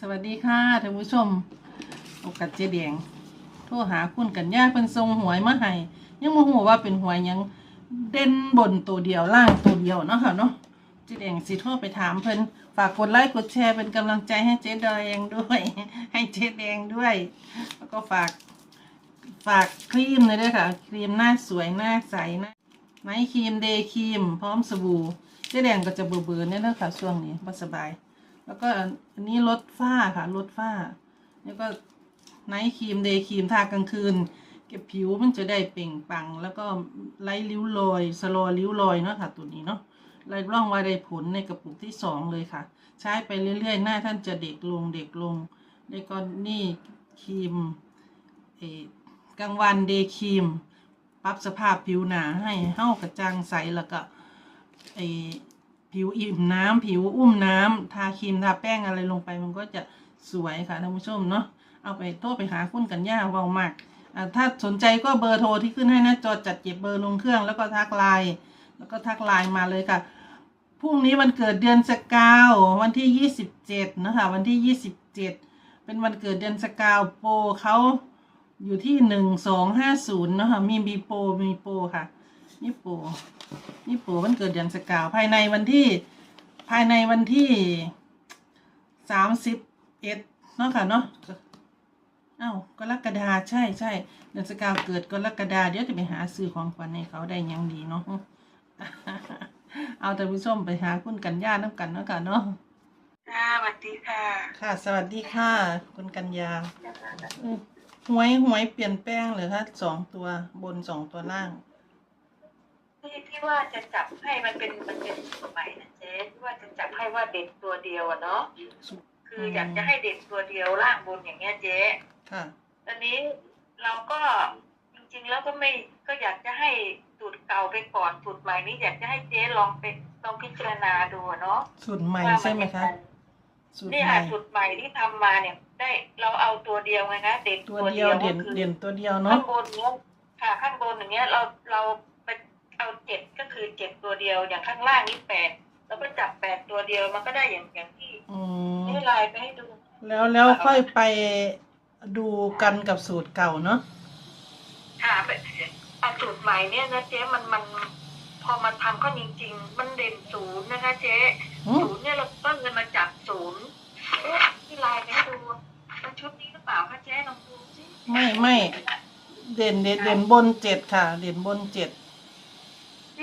สวัสดีค่ะท่านผู้ชมโอกัดเจแดงโทรหาคุณกันยาเป็นทรงหวยมาให้ยังโมโหว่าเป็นหวยยังเด่นบนตัวเดียวล่างตัวเดียวเนาะค่ะเนาะเจแดงสิโทรไปถามเพิ่นฝากกดไลค์กดแชร์เป็นกำลังใจให้เจ๊แดงด้วย ให้เจ๊แดงด้วย แล้วก็ฝากฝากครีมเลยด้วยค่ะ ครีมหน้าสวยหน้าใสหน้าไนท์ครีมเดย์ครีม พร้อมสบู่เจ๊แดงก็จะเบื่อเบื่อๆเนี่ยนะคะช่วงนี้บ่สบาย แล้วก็อันนี้ลดฝ้าค่ะลดฝ้า แล้วก็ไนท์ครีมเดย์ครีมทากลางคืน เก็บผิวมันจะได้เปล่งปลัง แล้วก็ไล่ริ้วรอยสโลอริ้วรอยเนาะค่ะ ตัวนี้เนาะไล่ร่องไว่าได้ผลในกระปุกที่สองเลยค่ะ ใช้ไปเรื่อยๆ หน้าท่านจะเด็กลงเด็กลงแล้วก็นี่ครีมเออกลางวันเดย์ครีมปรับสภาพผิวหนาให้เห้ากระจ่างใสแล้วก็ไอ ผิวอิ่มน้ำผิวอุ้มน้ำทาครีมทาแป้งอะไรลงไปมันก็จะสวยค่ะท่านผู้ชมเนาะเอาไปโทรไปหาคุณกันย่าเบามากอ่าถ้าสนใจก็เบอร์โทรที่ขึ้นให้นะจอจัดเก็บเบอร์ลงเครื่องแล้วก็ทักไลน์แล้วก็ทักไลน์มาเลยค่ะพรุ่งนี้วันเกิดเดือนสกาววันที่ยี่สิบเจ็ดนะคะวันที่ยี่สิบเจ็ดเป็นวันเกิดเดือนสกาวโปรเขาอยู่ที่หนึ่งสองห้าศูนย์นะคะมีมีโปรมีโปรค่ะนี่โปร นี่โปรวันเกิดเดือนสกาวภายในวันที่ภายในวันที่สามสิบเอ็ดเนาะค่ะเนาะอ้าวกรกฎาใช่ใช่เดือนสกาวเกิดกรกฎาเดี๋ยวจะไปหาซื้อของขวัญให้เขาได้หยังดีเนาะเอาแต่ผู้ชมไปหาคุณกันย่าน้ำกันเนาะค่ะเนาะค่ะสวัสดีค่ะ ค่ะ สวัสดีค่ะ คุณกันยาอืมหวยหวยเปลี่ยนแปลงเหรือคะสองตัวบนสองตัวล่าง ที่ที่ว่าจะจับให้มันเป็นมันเป็นสูตรใหม่นะเจ๊ที่ว่าจะจับให้ว่าเด็กตัวเดียวอะเนาะคืออยากจะให้เด็กตัวเดียวล่างบนอย่างเงี้ยเจ๊ค่ะตอนนี้เราก็จริงๆแล้วก็ไม่ก็อยากจะให้สูตรเก่าไปก่อนสูตรใหม่นี้อยากจะให้เจ๊ลองไปลองพิจารณาดูอะเนาะสูตรใหม่ว่าใช่ไหมคะยังงสูตรนี่ใหค่ะม่สูตรใหม่ที่ทำมาเนี่ย ได้เราเอาตัวเดียวไงคะเด็กตัวเดียวเด่นก็คือเด่นตัวเดียวข้าเนาะงบนเนี้ยค่ะข้างบนอย่างเงี้ยเราเราไป เอาเจ็ดก็คือเจ็ดตัวเดียวอย่างข้างล่างนี่แปดแล้วก็จับแปดตัวเดียวมันก็ได้อย่างอย่างที่อืมให้ไลน์ไปให้ดูแล้วแล้วค่อยไปดูกันกับสูตรเก่าเนาะค่ะไปเอาสูตรใหม่เนี่ยนะเจ๊มันมันพอมันทำเข้าจริง ๆ มันเด่นศูนย์นะคะเจ๊อืมศูนย์เนี่ยเราต้องเงินมาจากศูนย์เอ๊ะที่ไลน์ไปให้ดูมันชุดนี้หรือเปล่าคะเจ๊ลองดูสิไม่ไม่เด่นเด่นเด่นบนเจ็ดค่ะ เด่นบนเจ็ด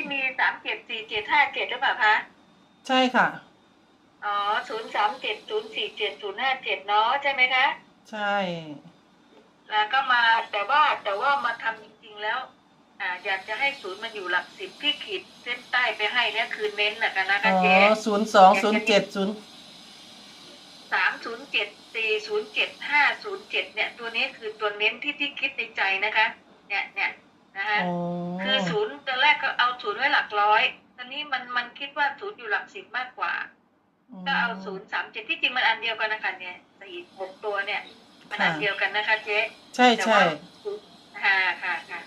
ที่มีสามเจ็ดสี่เจ็ดห้าเจ็ดหรือเปล่าคะใช่ค่ะ อ๋อศูนย์สามเจ็ดศูนย์สี่เจ็ดศูนย์ห้าเจ็ดเนาะใช่ไหมคะ ใช่ แล้วก็มาแต่ว่าแต่ว่ามาทำจริง ๆแล้ว อ่า อยากจะให้ศูนย์มันอยู่หลักสิบที่ขีดเส้นใต้ไปให้เนี่ยคือเน้นนะคะนะอ๋คะอเจ๊ศูนย์สองศูนย์เจ็ดศูนย์สามศูนย์เจ็ดสี่ศูนย์เจ็ดห้าศูนย์เจ็ดเนี่ย ตัวนี้คือตัวเน้นที่ที่คิดในใจนะคะ เนี่ยเนี่ย นะคะอ๋อคือศูนย์ตอนแรกก็เอาศูนย์ไว้หลักร้อยตอนนี้มันมันคิดว่าศูนย์อยู่หลักสิบมากกว่า ก็เอาศูนย์สามเจ็ดที่จริงมันอันเดียวกันนะคะเนี่ยสี่หกตัวเนี่ย มันอันเดียวกันนะคะเจ๊ใช่แต่ใช่ว่าค่ะค่ะค่ะ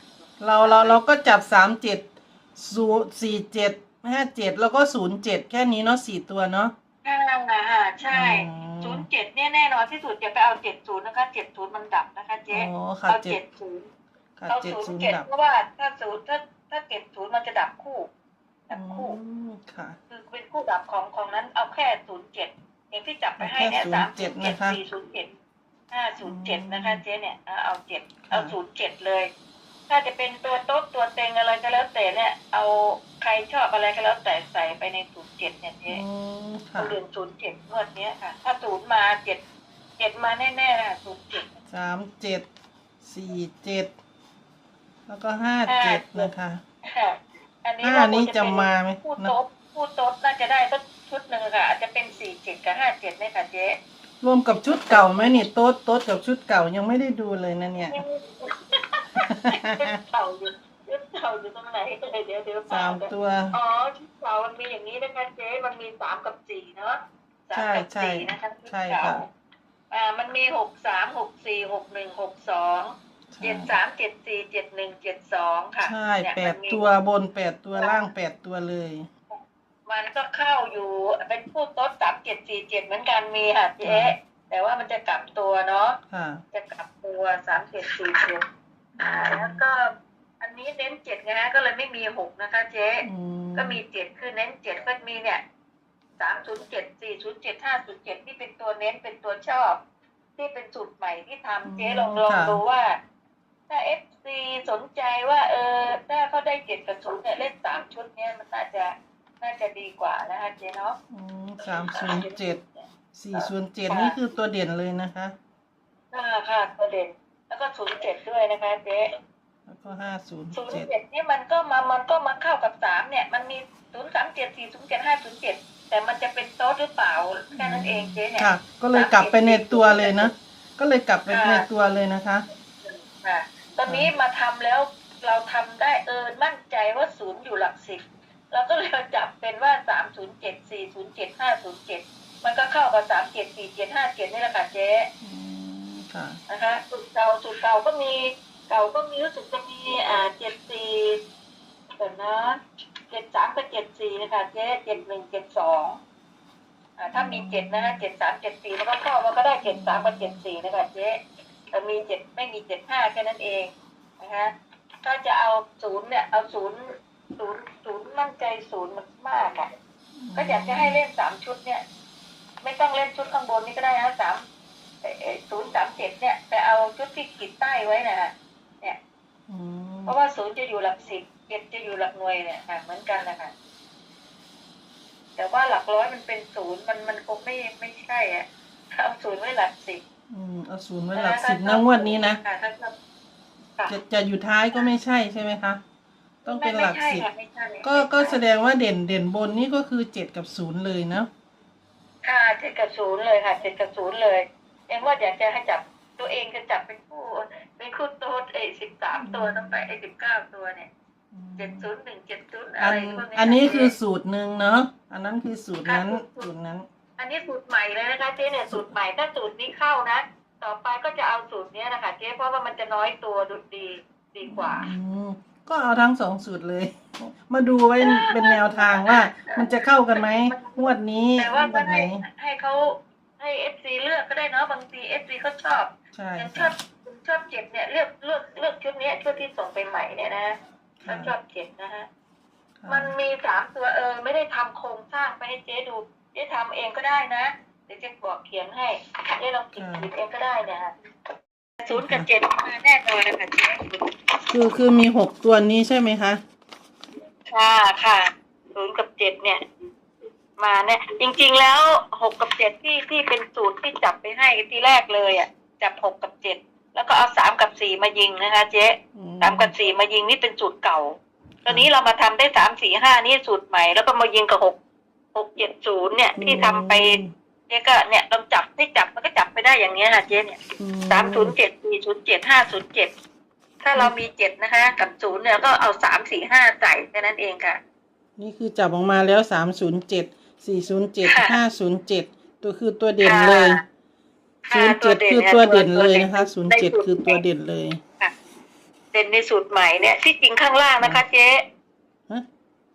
เราเราเราก็จับสามเจ็ดศูนย์สี่เจ็ดห้าเจ็ดแล้วก็ศูนย์เจ็ดแค่นี้เนาะสี่ตัวเนาะค่ะค่ะใช่อ๋อศูนย์เจ็ดเนี่ยแน่นอนที่สุดอย่าไปเอาเจ็ดศูนย์นะคะเจ็ดศูนย์มันดับนะคะเจ๊อ๋อค่ะเอาเจ็เจ็ดดศูนย์ ค่ะเอาเจ็ดศูนศูนย์ย์เจ็ดดับเพราะว่าถ้าศูนย์ถ้าถ้าเจ็ดศูนย์มันจะดับคู่ ดับคู่อืมค่ะ คือเป็นคู่ดับของของนั้นเอาแค่ศูนย์เจ็ดอย่างที่จับไปให้เนี่ยแค่สาม07ศูนย์เจ็ดนะคะสี่ศูนย์เจ็ดห้าศูนย์เจ็ดนะคะ เจ๊เนี่ยเอาเอาเจ็ดค่ะเอาศูนย์เจ็ดเลย ถ้าจะเป็นตัวโต๊ะตัวเต็งอะไรก็แล้วแต่เนี่ย เอาใครชอบอะไรก็แล้วแต่ใส่ไปในศูนย์เจ็ดเนี่ยเจ๊อืมค่ะเดือนศูนย์เจ็ดงวดเนี้ยค่ะ ถ้าศูนย์มาเจ็ดเจ็ดมาแน่ๆนะศูนย์เจ็ดสามเจ็ดสี่เจ็ด แล้วก็ห้าเจ็ดนะคะ ค่ะ อันนี้ห้าเรานี้ควรจะเป็นมาไหมผู้โต๊ะผู้โต๊ะน่าจะได้สักชุดหนึ่งค่ะ อาจจะเป็นสี่เจ็ดกับห้าเจ็ดเนี่ยค่ะเจ๊รวมกับชุดเก่าไหมนี่โต๊ดโต๊ดกับชุดเก่ายังไม่ได้ดูเลยนะเนี่ยชุดเก่าอยู่ชุดเก่าอยู่ตรงไหนเอ่ยเดี๋ยวเดี๋ยวสามตัว อ๋อชุดเก่ามันมีอย่างนี้นะคะเจ๊มันมีสามกับสี่เนาะสามกับใช่สี่ใช่นะคะชุดใช่เก่าค่ะอ่ามันมีหกสามหกสี่หกหนึ่งหกสองใช่ เจ็ดสามเจ็ดสี่เจ็ดหนึ่งเจ็ดสองค่ะใช่เนี่ยแปดมันมี ตัวบนแปดตัวล่างแปดตัวเลย มันก็เข้าอยู่เป็นผู้โต๊ดสามเจ็ดสี่เจ็ดเหมือนกันมีค่ะเจ๊แต่ว่ามันจะกลับตัวเนาะค่ะ จะกลับตัวสามเจ็ดสี่เจ็ดอ่าแล้วก็อันนี้เน้นเจ็ดไงฮะก็เลยไม่มีหกนะคะเจ๊อืมก็มีเจ็ดคือเน้นเจ็ดก็มีเนี่ยสามศูนย์เจ็ดสี่ศูนย์เจ็ดห้าศูนย์เจ็ดที่เป็นตัวเน้นเป็นตัวชอบ ที่เป็นสูตรใหม่ที่ทำเจ๊ลองลองดูว่า ถ้าเอฟซีสนใจว่า เออ ถ้าเขาได้เจ็ดกับศูนย์เนี่ยเล่นสามชุดเนี่ยมันน่าจะน่าจะดีกว่านะคะเจ๊เนาะสามศูนย์เจ็ดสี่ศูนย์เจ็ดนี่คือตัวเด่นเลยนะคะอ่าค่ะประเด็นแล้วก็ศูนย์เจ็ดด้วยนะคะเจ๊แล้วก็ห้าศูนย์ศูนย์เจ็ดเจ็ดนี่มันก็มามันก็มาเข้ากับสามเนี่ย มันมีศูนย์สามเจ็ดสี่ศูนย์เจ็ดห้าศูนย์เจ็ดแต่มันจะเป็นโต๊ดหรือเปล่าแค่นั้นเองเจ๊เนี่ยค่ะ ก็เลยกลับไปในตัวเลยนะ ก็เลยกลับไปในตัวเลยนะคะค่ะ ตอนนี้มาทำแล้วเราทำได้เออมั่นใจว่าศูนย์อยู่หลักสิบเราก็เลยจับเป็นว่าสามศูนย์เจ็ดสี่ศูนย์เจ็ดห้าศูนย์เจ็ดมันก็เข้ากับสามเจ็ดสี่เจ็ดห้าเจ็ดนี่แหละค่ะเจ๊อืมค่ะนะคะสูตรเก่าสูตรเก่าก็มีเก่าก็มีรู้สึกจะมีอ่าเจ็ดสี่เดี๋ยวนะเจ็ดสามกับเจ็ดสี่นะคะเจ๊เจ็ดหนึ่งเจ็ดสองอ่าถ้ามีเจ็ดนะคะเจ็ดสามเจ็ดสี่แล้วก็เข้ามันก็ได้เจ็ดสามกับเจ็ดสี่นะคะเจ๊แต่ มีเจ็ดไม่มีเจ็ดห้าแค่นั้นเองนะคะถ้าจะเอาศูนย์เนี่ยเอาศูนย์ศูนย์ศูนย์มั่นใจศูนย์มันมากอะก็อยากจะให้เล่นสามชุดเนี่ย ไม่ต้องเล่นชุดข้างบนนี่ก็ได้นะสามศูนย์สามเจ็ดเนี่ยไปเอาชุดที่ขีดใต้ไว้นะฮะอืมเพราะว่าศูนย์จะอยู่หลักสิบเจ็ดจะอยู่หลักหน่วยเนี่ยค่ะเหมือนกันนะคะแต่ว่าหลักร้อยมันเป็นศูนย์มันมันคงไม่ไม่ใช่อะเอาศูนย์ไว้หลักสิบ อืมเอาศูนย์ไว้หลักสิบนะงวดนี้นะค่ะถ้าชอบค่ะจะจะอยู่ท้ายก็ไม่ใช่ใช่ไหมคะ ต้องเป็นหลักไม่ใช่สิบค่ะไม่ใช่ก็ก็แสดงว่าเด่นเด่นบนนี่ก็คือเจ็ดกับศูนย์เลยเนาะค่ะเจ็ดกับศูนย์เลยค่ะเจ็ดกับศูนย์เลยเอ็งว่าอยากจะให้จับตัวเองจะจับเป็นคู่เป็นคู่โต๊ดเอ้สิบสามตัวตั้งแต่ไอ้สิบเก้าตัวเนี่ยเจ็ดศูนย์หนึ่งเจ็ดศูนย์อัอะไรนพวกนี้อันนี้ะคือสูตรหนึ่งเนาะอันนั้นคือสูตรนั้นสูตรนั้น อันนี้สูตรใหม่เลยนะคะเจ๊เนี่ยสูตรใหม่ถ้าสูตรนี้เข้านะ ต่อไปก็จะเอาสูตรเนี้ยนะคะเจ๊เพราะว่ามันจะน้อยตัวดูดีดีกว่า อืมก็เอาทั้งสองสูตรเลย มาดูไว้เป็นแนวทางว่า มันจะเข้ากันไหมงวดนี้แต่ว่าแบก็บไหนให้ให้เขาให้เอฟซีเลือกก็ได้เนาะบางทีเอฟซีเขาชอบใช่อย่างชค่ะอบชอบเจ็ดเนี่ยเลือกเลือกเลือกชุดเนี้ยชุดที่ส่งไปใหม่เนี่ยนะถ้าชอบเจ็ดนะฮะ ค่ะมันมีสามตัวเออไม่ได้ทำโครงสร้างไปให้เจ๊ดู เจ๊ทำเองก็ได้นะเดี๋ยวเจ๊บอกเขียนให้เจ๊ลองคิดคิดเองก็ได้เนี่ยฮะศูนย์กับเจ็ดมาแน่นอนนะคะเจ๊คือคือมีหกตัวนี้ใช่ไหมคะค่ะค่ะศูนย์กับเจ็ดเนี่ย มาเนี่ยจริง ๆ แล้วหกกับเจ็ดที่ที่เป็นสูตรที่จับไปให้ทีแรกเลยอะจับหกกับเจ็ดแล้วก็เอาสามกับสี่มายิงนะคะ เจ๊อืสามกับสี่มายิงนี่เป็นสูตรเก่า ตอนนี้เรามาทำได้สามสี่ห้านี่สูตรใหม่แล้วก็มายิงกับหก หกเจ็ดศูนย์เนี่ย ที่ทำไปเจ๊ก็เนี่ยลองจับที่จับมันก็จับไปได้อย่างเงี้ยค่ะเจ๊เนี่ยอืสามศูนย์เจ็ดสี่ศูนย์เจ็ดห้าศูนย์เจ็ดถ้าเรามีเจ็ดนะคะ กับศูนย์เนี่ยก็เอาสามสี่ห้าใส่แค่นั้นเองค่ะ นี่คือจับออกมาแล้วสามศูนย์เจ็ดสี่ศูนย์เจ็ดค่ะห้าศูนย์เจ็ดตัวคือตัวเด่นเลยค่ะศูนย์ตัเจ็วดเด่นคือค่ะตัวเด่นตัวเลยเด่นนะคะศูนย์ในเจ็ดสูตรคือตัวเด่นเลย เด่นในสูตรใหม่เนี่ยที่จริงข้างล่างนะคะ เจ๊ฮะ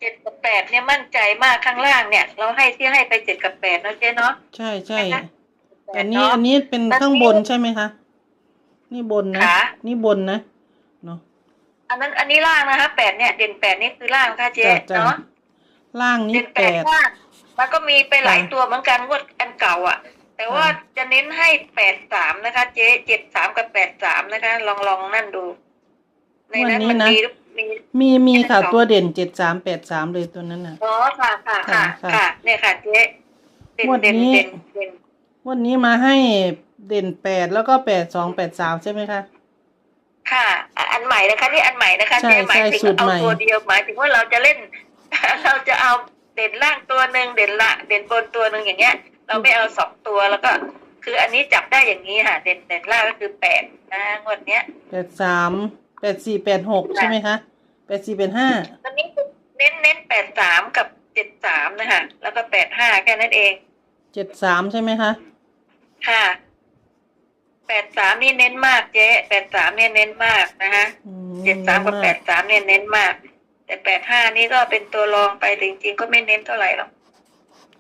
เจ็ดกับแปดเนี่ยมั่นใจมากข้างล่างเนี่ย เราให้ที่ให้ไปเจ็ดกับแปดเนาะเจ๊เนาะใช่ใช่นะคะอันนี้เาะอันนี้เป็นแล้วข้างบนนี่ใช่ไหมคะ นี่บนนะค่ะนี่บนนะเนาะอันนั้นอันนี้ล่างนะคะแปดเนี่ย เด่นแปดนี่คือล่างค่ะเจ๊จ้ะจ้ะเนาะล่างนี้เด่นแปแปดดล่างมันก็มีไปหลายค่ะตัวเหมือนกันงวดอันเก่าอะ แต่ว่าค่ะจะเน้นให้แปดสามนะคะ เจ๊เจ็ดสามกับแปดสามนะคะ ลองลองนั่นดู ในนั้นมันมี มีมีมีค่ะเป็นสองตัวเด่นเจ็ดสามแปดสามเลยตัวนั้นน่ะ อ๋อค่ะค่ะค่ะค่ะค่ะ เนี่ยค่ะเจ๊เด่นงวดเด่นนี้ เด่นเด่นวันนี้มาให้เด่นแปดแล้วก็แปดสองแปดสามใช่ไหมคะ ค่ะอะ อันใหม่นะคะนี่อันใหม่นะคะใช่เจ๊หมายใช่ถึงสูตรเอาใหม่ ตัวเดียวหมายถึงว่าเราจะเล่น เราจะเอาเด่นล่างตัวหนึ่งเด่นละ เด่นบนตัวหนึ่งอย่างเงี้ย เราไม่เอาสองตัวแล้วก็ คืออันนี้จับได้อย่างนี้ค่ะ เด่นเด่นล่างก็คือแปดนะงวดเนี้ยแปดสาม แปดสี่แปดหกใช่ไหมคะแปดสี่แปดห้าตอนนี้เน้นเน้นแปดสามกับเจ็ดสามนะคะแล้วก็แปดห้าแค่นั้นเองเจ็ดสามใช่ไหมคะค่ะแปดสามนี่เน้นมากเจ๊แปดสามเนี่ยเน้นมากนะคะอืเจ็ดสามกับแปดสามเนี่ยเน้นมาก แต่แปดห้านี่ก็เป็นตัวรองไปแต่จริงๆก็ไม่เน้นเท่าไหร่หรอก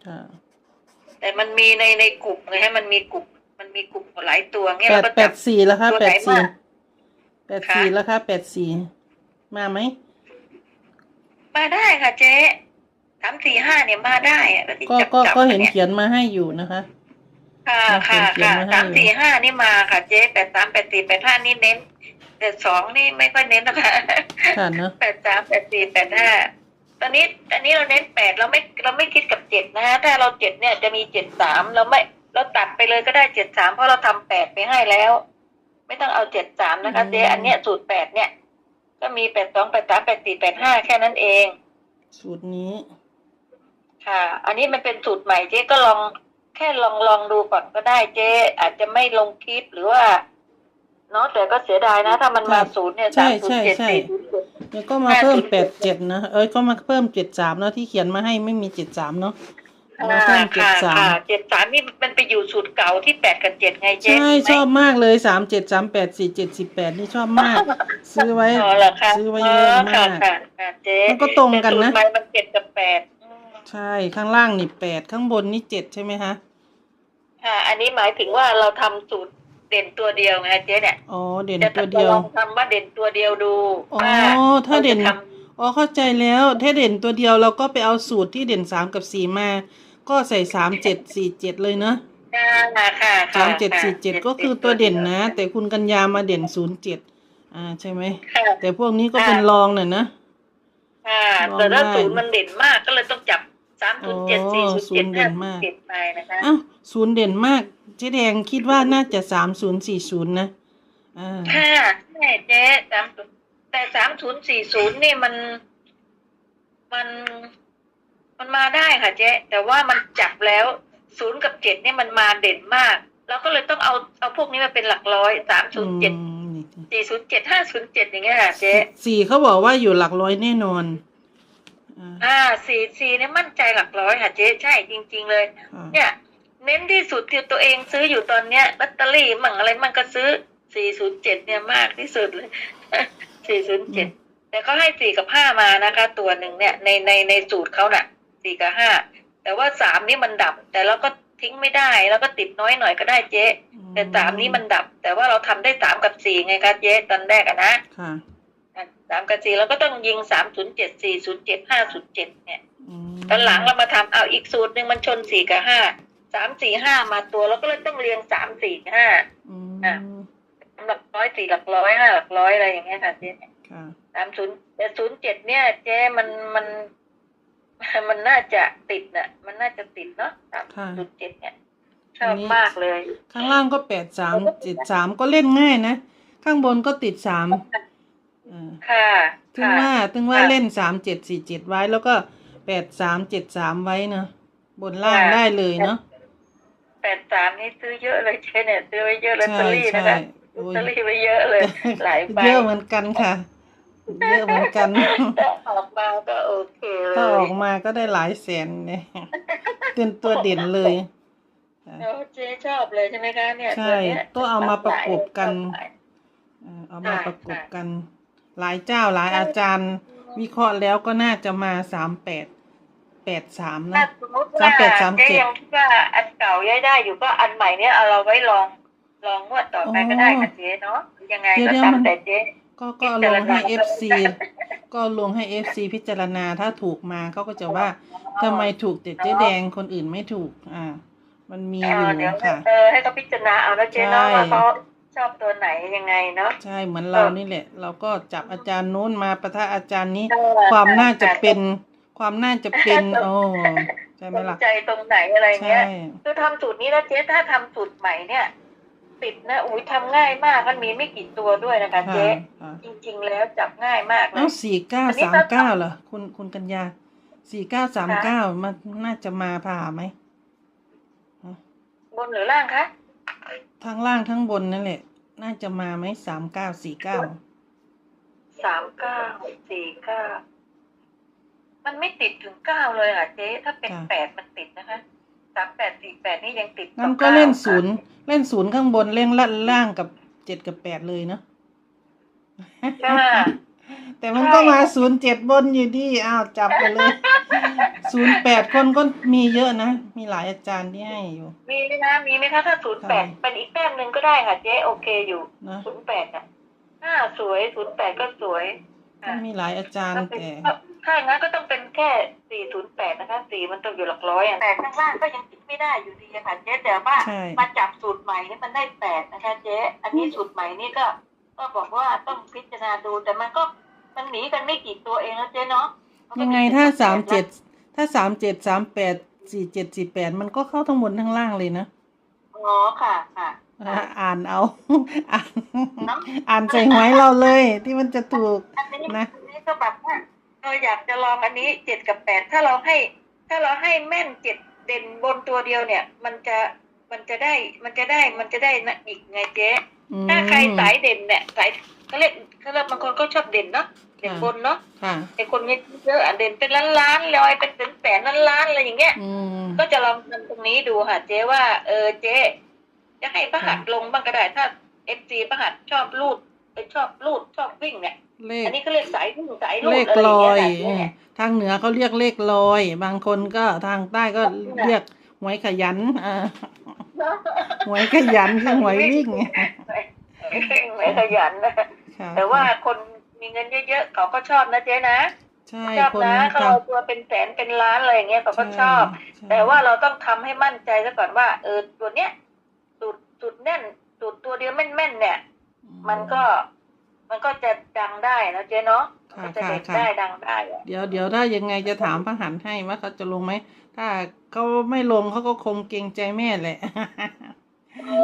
ค่ะแต่มันมีในในกลุ่มไงฮะมันมีกลุ่มมันมีกลุ่มหลายตัวเงี้ยแปเราดก็แปจัดบสี่แล้วค่ะตัวแปไหนดสี่มา แปดสี่คะแล้วค่ะแปดสี่มาไหมมาได้ค่ะเจ๊สามสี่ห้าเนี่ยมาได้อะที่ก็จับก็จับก็เห็นยเขียนมาให้อยู่นะคะ ค่ะค่ะเขียนค่ะมาให้ สามสี่ห้านี่มาค่ะเจ๊แปดสามแปดสี่แปดห้านี่เน้นแต่สองนี่ไม่ค่อยเน้นนะคะ ค่ะเนอะแปดสามแปดสี่แปดห้าตอนนี้ตอนนี้เราเน้นแปดเราไม่เราไม่คิดกับเจ็ดนะฮะถ้าเราเจ็ดเนี่ยจะมีเจ็ดสามเราไม่เราตัดไปเลยก็ได้เจ็ดสามเพราะเราทำแปดไปให้แล้ว ไม่ต้องเอาเจ็ดสามนะคะเจ๊อันเนี้ยสูตรแปดเนี่ย ก็มีแปดสองแปดสามแปดสี่แปดห้าแค่นั้นเอง สูตรนี้ ค่ะ อันนี้มันเป็นสูตรใหม่เจ๊ก็ลองแค่ลองลองดูก่อนก็ได้เจ๊อาจจะไม่ลงคลิปหรือว่าเนาะแต่ก็เสียดายนะ ถ้ามันมาครับศูนย์เนี่ยใช่สามศูนใช่ย์เจ็ดใช่ สี่ศูนย์เจ็ด แล้วก็มาเพิ่มห้าศูนย์แปดเจ็ดนะ เอ้ยก็มาเพิ่มเจ็ดสามเนาะที่เขียนมาให้ไม่มีเจ็ดสามเนาะ มาเพิ่มเจ็ดค่ะสามค่ะเจ็ดสามนี่มันไปอยู่สูตรเก่าที่แปดกับเจ็ดไงเจ๊ใช่ชอบมากเลยสามเจ็ดสามแปดสี่เจ็ดสิบแปดนี่ชอบมาก ซื้อไว้ อ๋อเหรอคะซื้อไว้เยอะค่ะมาก ค่ะค่ะเจ๊มันก็ตรงกันนะ แต่สูตรใหม่มันเจ็ดกับแปดอืมใช่ข้างล่างนี่แปดข้างบนนี่เจ็ดใช่ไหมคะค่ะ อันนี้หมายถึงว่าเราทำสูตรเด่นตัวเดียวไงเจ๊เนี่ยอ๋อเด่นจะตัวเดียวลองทำว่าเด่นตัวเดียวดูอ๋อว่าถ้าเด่น รจะทอ๋อเข้าใจแล้วถ้าเด่นตัวเดียวเราก็ไปเอาสูตรที่เด่นสามกับสี่มา ก็ใส่สามเจ็ดสี่เจ็ดเลยเนาะำค่ะค่ะค่ะสามเจ็ดค่ะสี่เจ็ดก็คือตัวเด่นนะ แต่คุณกัญญามาเด่นศูนย์เจ็ดอ่าใช่ไหมค่ะแต่พวกนี้ก็เป็นรองน่ะนะค่ะลองแต่ถ้าได้ศูนย์มันเด่นมากก็เลยต้องจับสามศูนย์เจ็ดสี่ศูนย์ศูเจ็นดย์เด่ห้านมากเจ็ดไปนะคะอ้าวศูนย์เด่นมากเจ๊แดงคิดว่าน่าจะสามศูนย์สี่ศูนย์นะอ่าค่ะใช่เจ๊สามแต่สามศูนย์สี่ศูนย์นี่มัน มัน มันมาได้ค่ะเจ๊แต่ว่ามันจับแล้วศูนย์กับเจ็ดนี่มันมาเด่นมากเราก็เลยต้องเอาเอาพวกนี้มาเป็นหลักร้อยสามศูนย์เจ็ดอืมนี่สี่ศูนย์เจ็ดห้าศูนย์เจ็ดอย่างเงี้ยค่ะเจ๊สี่เขาบอกว่าอยู่หลักร้อยแน่นอนอ่าอ่าสี่สี่เนี่ยมั่นใจหลักร้อยค่ะเจ๊ใช่จริง ๆ เลยค่ะเนี่ย เน้นที่สุดที่ตัวเองซื้ออยู่ตอนเนี้ยลอตเตอรี่มั่งอะไรมั่งก็ซื้อ407เนี่ยมากที่สุดเลย407แต่เขาให้4กับ5มานะคะ ตัวหนึ่งเนี่ยในในในสูตรเขาน่ะ 4กับ5แต่ว่า3นี่มันดับ แต่เราก็ทิ้งไม่ได้ แล้วก็ติดน้อยหน่อยก็ได้เจ๊แต่3นี้มันดับ แต่ว่าเราทำได้3กับ4ไงคะเจ๊ตอนแรกอะนะค่ะสามกับ4เราก็ต้องยิง307 407 507เนี่ยอืมตอนหลังเรามาทำเอาอีกสูตรหนึ่งมันชนสี่กับห้าสามสี่ห้ามาตัวเราก็เลยต้องเรียงสามสี่ห้าอืมอะหลักร้อยสี่หลักร้อยห้าหลักร้อยอะไรอย่างเงี้ยค่ะเจ๊ค่ะสามศูนย์แต่ศูนย์เจ็ดเนี่ย เจ๊มันมัน มันน่าจะติดน่ะ มันน่าจะติดเนาะสามศูนย์เจ็ดเนี่ยชอบมากเลย ข้างล่างก็แปดสามเจ็ดสามก็เล่นง่ายนะ ข้างบนก็ติดสามอ่าค่ะถึงค่ะว่าถึงว่าค่ะเล่นสามเจ็ดสี่เจ็ดไว้แล้วก็แปดสามเจ็ดสามไว้เนาะบนล่างค่ะได้เลยเนาะแปดสามนี่ซื้อเยอะเลยเจ๊เนี่ยซื้อไว้เยอะลอตเตอใช่รี่นะใช่คะลโอ้อตเตอรี่ไว้เยอะเลย หลายใบเยอะเหมือนกันค่ะ เยอะเหมือนกันถ้าออกมาก็โอเคเลยถ้าออกมาก็ได้หลายแสนเนี่ยเป็นตัวเด่นเลยค่ะเออเจ๊ชอบเลยใช่ไหมคะเนี่ยใช่ตัวเนี้ยต้องเอามาประกบกัน หลาย เอ่อเอามาประกบกัน หลายเจ้าหลายอาจารย์ วิเคราะห์แล้วก็น่าจะมาสามแปดแปดสามถ้านะ สมมติสาว่ามแปดสามเจ็ดเจ๊ยังคิดว่าอันเก่าย้ายได้อยู่ก็อันใหม่เนี่ยเอาเราไว้ลองลองงวดต่อไปก็ได้ค่ะเจ๊เนาะยังไงเดี๋ยวก็เดี๋ยวมันทำแต่เจ๊ ก็ก็ลงให้เอฟซีก็ลงให้เอฟซีพิจารณาถ้าถูกมาเขาก็จะว่าทำไมถูกแต่เจ๊แดงคนอื่นไม่ถูก อ่า มันมีเออยู่อเดี๋ยวค่ะเออให้เขาพิจารณาเอาแล้วเจ๊เนาะใช่ว่าเขาชอบตัวไหนยังไงเนาะใช่เหมือนเรานี่แหละ เราก็จับอาจารย์โน้นมาปะทะอาจารย์นี้เออความน่าจะเป็นความน่าจะเป็นโอ้ใช่ไหมสนล่ะใจตรงไหนอะไรเงี้ใช่ยคือทำสูตรนี้แล้วเจ๊ถ้าทำสูตรใหม่เนี่ย ติดนะอุ้ยทำง่ายมากมันมีไม่กี่ตัวด้วยนะคะค่ะเจ๊ค่ะจริง ๆ แล้วจับง่ายมากเลเอ้ายสี่เก้าสามเก้าเหรอคุณคุณกัญญาสี่เก้าสามเก้ามันน่าจะมาผ่าไหมบนหรือล่างคะทั้งล่างทั้งบนนั่นแหละ น่าจะมาไหมสามเก้าสี่เก้าสามเก้าสี่เก้ามันไม่ติดถึงเก้าเลยอะเจ๊ถ้าเป็นแปดมันติดนะคะ สามแปดสี่แปดนี่ยังติดงั้นก็เล่นศูนย์เล่นศูนย์ข้างบนเล่นล่างล่างกับเจ็ดกับแปดเลยเนาะค่ะแต่มันก็มาศูนย์เจ็ดบนอยู่ดีอ้าวจับไปเลยศูนย์แปดคนก็มีเยอะนะ มีหลายอาจารย์ที่ให้อยู่ มีไหมนะ มีไหมคะถ้าศูนย์แปดใช่เป็นอีกแต้มหนึ่งก็ได้ค่ะเจ๊โอเคอยู่นะศูนย์แปดอะหน้าสวยศูนย์แปดก็สวย ก็มีหลายอาจารย์ถ้าเป็นแต่ถ้าอย่างนั้นก็ต้องเป็นแค่สี่ศูนย์แปดนะคะสี่มันต้องอยู่หลักร้อยอะแต่ข้างล่างก็ยังคิดไม่ได้อยู่ดีอะค่ะเจ๊แต่ว่าใช่มาจับสูตรใหม่นี่มันได้แปดนะคะเจ๊อันนี้สูตรใหม่นี่ก็ ก็บอกว่าต้องพิจารณาดูแต่มันก็มันหนีกันไม่กี่ตัวเองนะเจ๊เนาะนก็ยังไงมีถ้าจ็สามแปเจ็ดละถ้าสามเจ็ดสามแปดสี่เจ็ดสี่แปดมันก็เข้าทั้งบนทั้งล่างเลยนะอ๋อค่ะค่ะ อ่าอ่านเอา อ่านเนาะอ่านใส่หวยเราเลย ที่มันจะถูกอันนี้นะอันนี้ก็แบบว่าเราอยากจะลองอันนี้เจ็ดกับแปดถ้าเราให้ ถ้าเราให้แม่นเจ็ดเด่นบนตัวเดียวเนี่ย มันจะมันจะได้มันจะได้มันจะได้นะอีกไงเจ๊อืมถ้าใครสายเด่นเนี่ยสายเขาเรียกเขาเรียกบางคนก็ชอบเด่นเนาะเด่นบนเนาะค่ะแต่คนเยอะๆอะเด่นเป็นล้านล้านๆลอยเป็นแสนแสนล้านล้านๆอะไรอย่างเงี้ยอืมก็จะลองทำตรงนี้ดูค่ะ เจ๊ว่าเออเจ๊ จะให้ประหัดลงบ้างก็ได้ถ้าเอฟซีประหัดชอบรูดไปชอบรูดชอบวิ่งเนี่ยเลขอันนี้เขาเรียกสายวิ่งสายรูเลดขอะไรลอย่างอเงี้ยยค่ะเจ๊เนี่ยทางเหนือเขาเรียกเลขลอย บางคนก็ทางใต้ก็เรียกหวยขยันอ่าหวยขยันคือหวยวิ่งไม่ขยันนะค่ะแต่ว่าคนมีเงินเยอะๆเขาก็ชอบนะเจ๊นะใช่ชอบคนนะเขาทเอาตัวเป็นแสนเป็นล้านอะไรอย่างเงี้ยเขาำก็ชอบใช่แต่ว่าเราต้องทำให้มั่นใจซะก่อนว่าเออตัวเนี้ย สูตรสูตรแน่นสูตรตัวเดียวแม่นๆเนี่ย มันก็มันก็จะดังได้นะเจ๊เนาะค่ะมันจะค่ะเด็ดค่ะได้ดังได้อะเดี๋ยวเดี๋ยวถ้ายังไงจะถามพระหันให้ว่าเขาจะลงไหม ถ้าเขาไม่ลงเขาก็คงเกรงใจแม่แหละ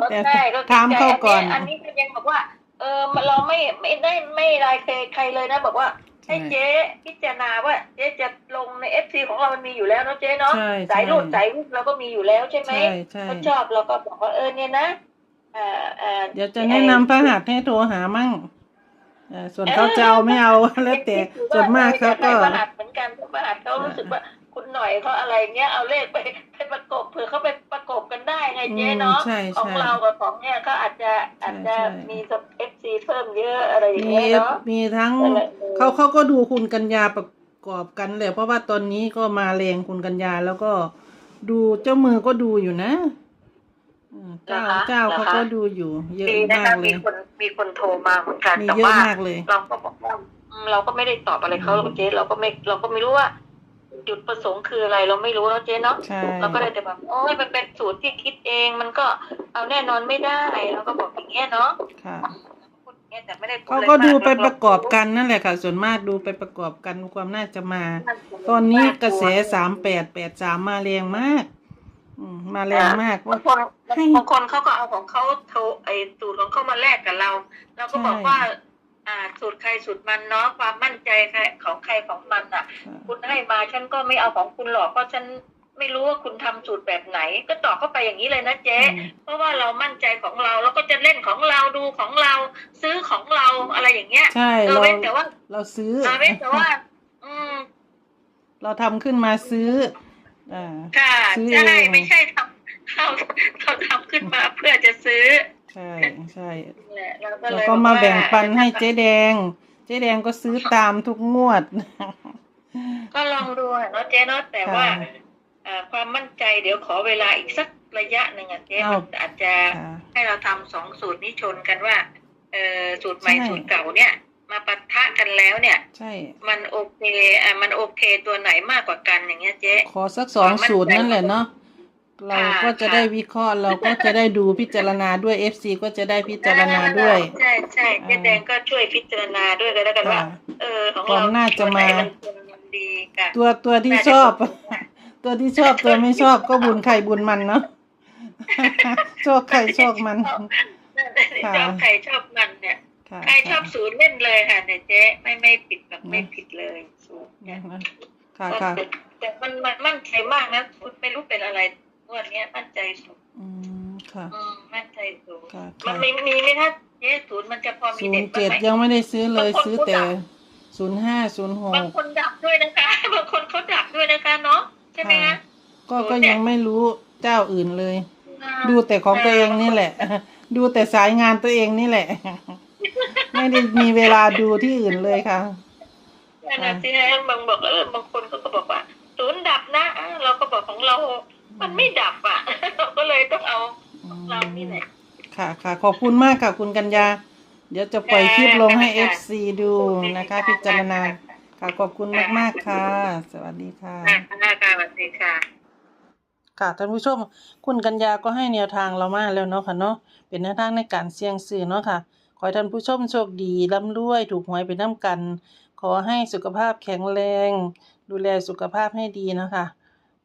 แต่ใช่ก็ถามเขาก่อน อันนี้ก็ยังบอกว่า เออเราไม่ไม่ได้ไม่รายเคยใครเลยนะบอกว่าให้เจ๊พิจารณาว่าเจ๊จะลงในเอฟซีของเรามันมีอยู่แล้วเนาะเจ๊เนาะใช่สายใช่รูดสายรูดเราก็มีอยู่แล้วใช่ไหมใช่ใช่เขาชอบเราก็บอกว่าเออเนี่ยนะอ่าอ่าเดี๋ยวจะแนะนำพระหัตถ์ให้โทรหามั่งเอ่อส่วนเขาจะเอาไม่เอาแล้วแต่ส่วนมากเขาก็อยให้ประหัดเหมือนกันประหัดเขารู้สึกว่าคุณหน่อยเขาอะไรเงี้ยเอาเลขไปไปประกบเผื่อเขาไปประกบกันได้ไงเจ๊เนาะอืมใช่ของใช่เรากับของเนี่ยก็อาจจะอาจจะใช่มีเอฟ ซีเพิ่มเยอะอะไรอย่างมีเงี้ยเนาะ มีทั้งนั่นแหละเขาเขาก็ดูคุณกัญญาประกอบกันเลยเพราะว่าตอนนี้ก็มาแรงคุณกัญญาแล้วก็ดูเจ้ามือก็ดูอยู่นะอืมเจ้าเจ้าเขาก็ดูอยู่ เยอะมีนะมาคะกเลมีย คนมีคนโทรมาเหมือนกันมีแต่เยอะว่ามากเลย เราก็บอกว่าอืมเราก็ไม่ได้ตอบอะไรเขาหรอกเจ๊เราก็ไม่เราก็ไม่รู้ว่า จุดประสงค์คืออะไรเราไม่รู้แล้วเจ๊เนาะใช่เราก็ได้แต่แบบโอ้ยมันเป็นสูตรที่คิดเอง มันก็เอาแน่นอนไม่ได้เราก็บอกอย่างเงี้ยเนาะค่ะ ไม่ได้พูเขาอะไรก็ดูมากไปประกอบกันนั่นแหละค่ะ ส่วนมากดูไปประกอบกันความน่าจะมา ตอนนี้กระแสสามแปดแปดสามมาแรงมากอืมมาแรงมากบาว่างคนให้บางคนเขาก็เอาของเขาโทรไอ้สูตรของเขามาแลกกับเราเราก็บอกใช่ว่า อ่าสูตรใครสูตรมันเนาะความมั่นใจใครของใครของมันอะ คุณให้มาฉันก็ไม่เอาของคุณหรอกเพราะฉัน ไม่รู้ว่าคุณทำสูตรแบบไหน ก็ตอบเข้าไปอย่างนี้เลยนะเจ๊อืมเพราะว่าเรามั่นใจของเราแล้วก็จะเล่นของเราดูของเรา ซื้อของเราอะไรอย่างเงี้ยใช่เออเราเว้นแต่ว่า เราซื้อเออเว้นแต่ว่า อืม เราทำขึ้นมาซื้ออ่าค่ะซื้อใช่เองไม่ใช่ทำเราเราทำขึ้นมาเพื่อจะซื้อ ใช่ใช่นั่นแหละเราก็แล้วเลยก็บอมาว่แบ่งปันให้เจ๊แดง เจ๊แดงก็ซื้อตามทุกงวด ก็ลองดูอะเนาะเจ๊เนาะแต่ว่า ค่ะอ่าความมั่นใจเดี๋ยวขอเวลาอีกสักระยะหนึ่งอะเจ๊เอามัมันอาจจะค่ะ ให้เราทำสองสูตรนี้ชนกันว่าเออสูตรใหม่ใช่ สูตรเก่าเนี่ย มาปะทะกันแล้วเนี่ย ใช่ มันโอเคอะมันโอเคตัวไหนมากกว่ากันอย่างเงี้ยเจ๊ ขอสักสองสูตรนั่นแหละเนาะเราก็จะได้วิเคราะห์เราก็จะได้ดูพิจารณาด้วย FC ก็จะได้พิจารณาด้วย ใช่ใช่เจ๊แดงก็ช่วยพิจารณาด้วยกันแล้วกันว่าค่ะเออของควาเรามน่าจะมา ตัวไหนนควรมันดีค่ะตัวตัวที่ชอบ ตัวที่ชอบตัวไม่ชอบก็บุญใครบุญมันเนาะโชคใครโชคมัน ค่ะ ชอบใครชอบมันเนี่ยค่ะใครชอบศูนย์เล่นเลยค่ะเนี่ยเจ๊ไม่ไม่ผิดแบบไม่ผิดเลยศูนย์เนี่ยค่ะค่ะแต่มันมันมั่นใจมากนะคุณไม่รู้เป็นอะไรงวันนี้ยมั่นใจสูงอืมค่ะอืมมั่นใจสูงค่ะมัค่ะนมีมีไหมถ้าเจ๊ศูนย์มันจะพอมีศูเด็นดย์บ้าเจ็งดไหมยังไม่ได้ซื้อเลยบางคนซื้อเขาแต่ดับศูนย์ห้าศูนย์หบางกคนดักด้วยนะคะบางคนเขาดักด้วยนะคะเนาะ ใช่ไหมคะก็ก็ยังไม่รู้เจ้าอื่นเลยดูแต่ของตัวเองนี่แหละ ดูแต่สายงานตัวเองนี่แหละ ไม่ได้มีเวลาดูที่อื่นเลยค่ะ นั่นนะสิฮะบางบอกเออบางคนเขาก็บอกว่าศูนย์ดับนะอ้าวเราก็บอกของเรา มันไม่ดับอะ เราก็เลยต้องเอาเรานี่แหละ ค่ะค่ะขอบคุณมากค่ะคุณกัญญา เดี๋ยวจะปล่อยคลิปลงให้ค่ะ FC ดูนะคะ พิจารณา ค่ะขอบคุณมากๆค่ะ สวัสดีค่ะค่ะค่ะสวัสดีค่ะ ค่ะท่านผู้ชม คุณกัญญาก็ให้แนวทางเรามาแล้วเนาะค่ะเนาะเป็นแนวทางในการเสี่ยงซื้อเนาะค่ะ ขอให้ท่านผู้ชมโชคดีร่ำรวยถูกหวยไปน้ำกัน ขอให้สุขภาพแข็งแรง ดูแลสุขภาพให้ดีเนาะคะ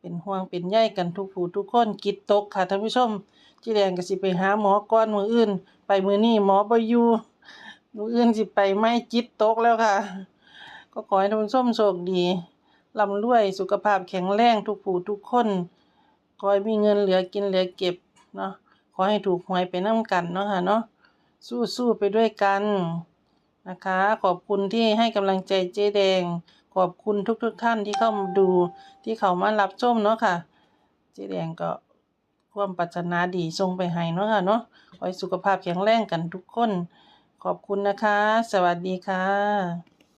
เป็นห่วงเป็นใยกันทุกผู้ทุกคนกิดตกค่ะท่านผู้ชมจีแดงก็สิไปหาหมอก่อนมืออื่น ไปมือนี้หมอบ่อยู่มืออื่นสิไปไม่จิตตกแล้วค่ะ ก็ขอให้ท่านผู้ชมโชคดีร่ำรวยสุขภาพแข็งแรงทุกผู้ทุกคน ขอให้มีเงินเหลือกินเหลือเก็บเนาะขอให้ถูกหวยไปน้ำกันเนาะค่ะเนาะสู้ๆไปด้วยกันนะคะ ขอบคุณที่ให้กำลังใจเจ๊แดง ขอบคุณทุกๆทท่านที่เข้ามาดูที่เขามารับชมเนาะค่ะ เจ๊แดงก็ความปรารถนาดีส่งไปให้เนาะค่ะเนาะขอให้สุขภาพแข็งแรงกันทุกคน ขอบคุณนะคะ สวัสดีค่ะ